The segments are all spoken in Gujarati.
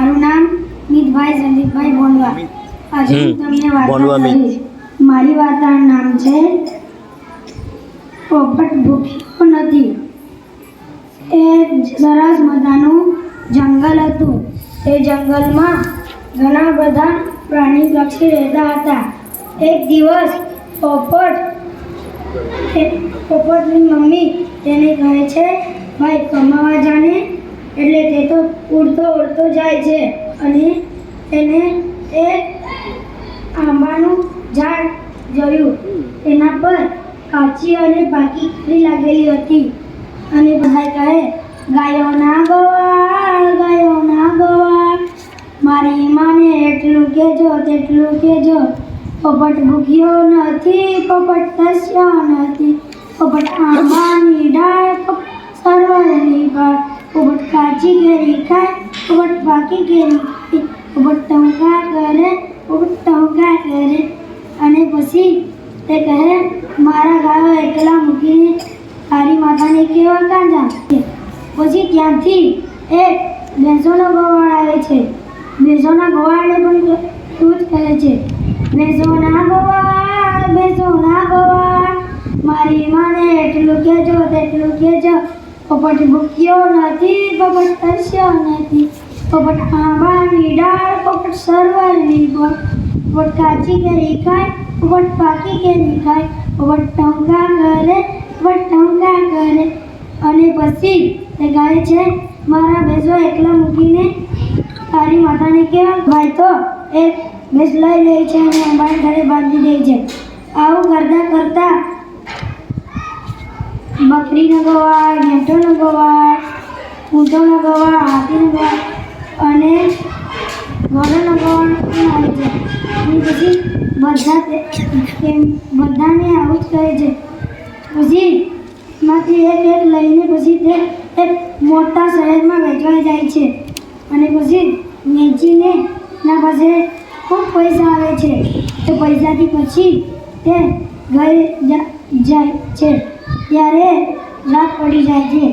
મારું નામ મિતભાઈ સંદીપભાઈ બોંડવા. આજે હું તમને વાર્તા મારી વાર્તાનું નામ છે પોપટ ભૂખ્યો નથી. એ સરસ મજાનું જંગલ હતું. તે જંગલમાં ઘણા બધા પ્રાણી પક્ષી રહેતા હતા. એક દિવસ પોપટ પોપટની મમ્મી તેને કહે છે ભાઈ કમાવા જાને. એટલે તે તો ઉડતો ઉડતો જાય છે અને તેને એ આંબાનું ઝાડ જોયું. તેના પર કાચી અને પાકી કેરી લાગેલી હતી. અને બધા કહે ગાયોના ગવાળ ગાયોના ગવાળ, મારી માને એટલું કહેજો, તેટલું કહેજો. પોપટ ભૂખ્યો નથી, પોપટ તસ્યો નથી. પોપટ આંબાની ડાળ સર્વની સરવળની કાચી કેરી ખાય પોપટ પાકી કેરી ઉભટ ટંકા કરે પોપટ ટંકા કરે. અને પછી તે કહે, મારા ગાયો એકલા મૂકીને તારી માતાને કેવા કાં જા પછી ત્યાંથી એ ભેંસોનો ગોવાળ આવે છે. ભેંસોના ગોવાળને પણ તું જ કહે છે. ભેંસોના ગોવાળ ભેંસોના ગોવાળ, મારી માને એટલું કહેજો, તેટલું કહેજો. પોપટ ભૂખ્યો નથી, પોપટ તરસ્યો નથી. પોપટ આંબાની ડાળ, પોપટ સરવરની ગોળ. પોપટ કાચી કેરી ખાય, પોપટ પાકી કેરી ખાય. પોપટ ટંકા કરે પોપટ ટંકા કરે અને પછી તે ગાય છે, મારા ભેંસો એકલા મૂકીને તારી માતાને કેવા ભાઈ તો એક ભેંસ લઈ લે છે અને અમારા ઘરે બાંધી દે છે. આવું કરતા કરતા બકરીનો ગવાય ઘેંટોનો ગવાય ઊંટોનો ગવાય હાથીનો ગવાય અને ગવાળ પણ આવે છે અને પછી બધા બધાને આવું જ કહે છે. પછી માંથી એક એક લઈને પછી તે એક મોટા શહેરમાં વેચવા જાય છે. અને પછી વેચીને એના પાસે ખૂબ પૈસા આવે છે. તો પૈસાથી પછી તે ઘરે જાય છે. ત્યારે રાત પડી જાય છે.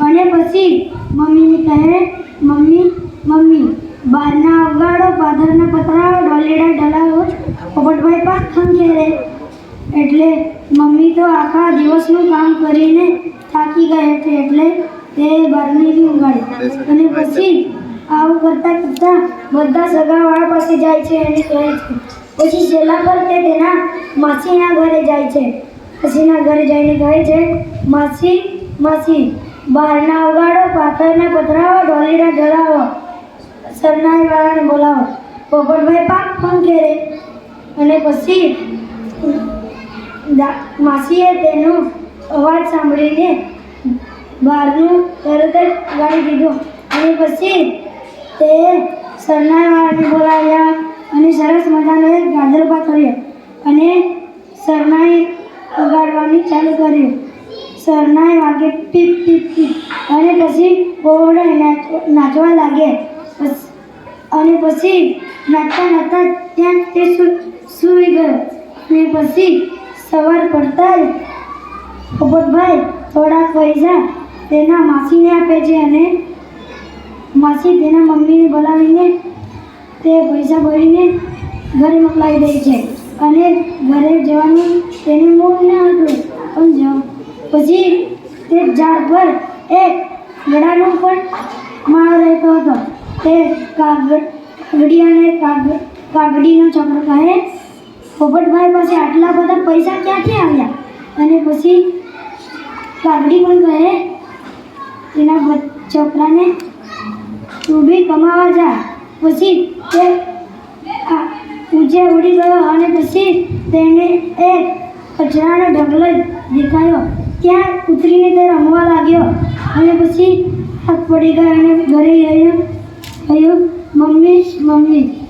અને પછી મમ્મીને કહે, મમ્મી મમ્મી, બહારના અગાડો પાથરના પતરા ડોલેડા ડલાવો, પોપટભાઈ પાક ખંખેરે એટલે મમ્મી તો આખા દિવસનું કામ કરીને થાકી ગયા છે એટલે તે બારની બી ઉગાડે અને પછી આવું કરતા કરતા બધા સગાવાળા પાસે જાય છે અને કહે છે. પછી છેલ્લા પર તે તેના માસીના ઘરે જાય છે. માસીના ઘરે જઈને કહે છે, માસી માસી, બહારના ઉગાડો પાથરના પથરાવો, ઢોલીના ઢળાવો સરનાઈ વાળાને બોલાવો. પોપટભાઈ પાક પણ ઘેરે અને પછી માસીએ તેનો અવાજ સાંભળીને બહારનું તરત જ ગાળી દીધું અને પછી તે સરનાઈવાળાને બોલાવ્યા અને સરસ મજાનો એક ગાજર પાથર્યો અને સરનાઈ વગાડવાની ચાલુ કર્યું સરનાએ વાગે પીપ પીપ પીપ. અને પછી નાચ- નાચવા લાગે. પસ- અને પછી નાચતા નાચતા ત્યાં તે સૂઈ ગયો. અને પછી સવાર પડતા જ પોપટભાઈ થોડા પૈસા તેના માસીને આપે છે અને માસી તેના મમ્મીને બોલાવીને તે પૈસા ભરીને ઘરે મોકલાવી દે છે. અને ઘરે જવાનું તેને મૂળ ન હતું. પણ જ પછી તે ઝાડ પર એક ગડાનો પણ માળ રહેતો હતો. તે કાગડ અને કાગડીનો છોકરો કહે, પોપટભાઈ પાસે આટલા બધા પૈસા ક્યાંથી આવ્યા? અને પછી કાગડી પણ કહે, તેના છોકરાને તું બી કમાવા જા. પછી તે આ ઊંચે ઉડી ગયો અને પછી તેને એ કચરાનો ઢગલો દેખાયો. ત્યાં ઉતરીને તે રમવા લાગ્યો અને પછી હાથ પડી ગયો અને ઘરે ગયો કહ્યું, મમ્મી મમ્મી.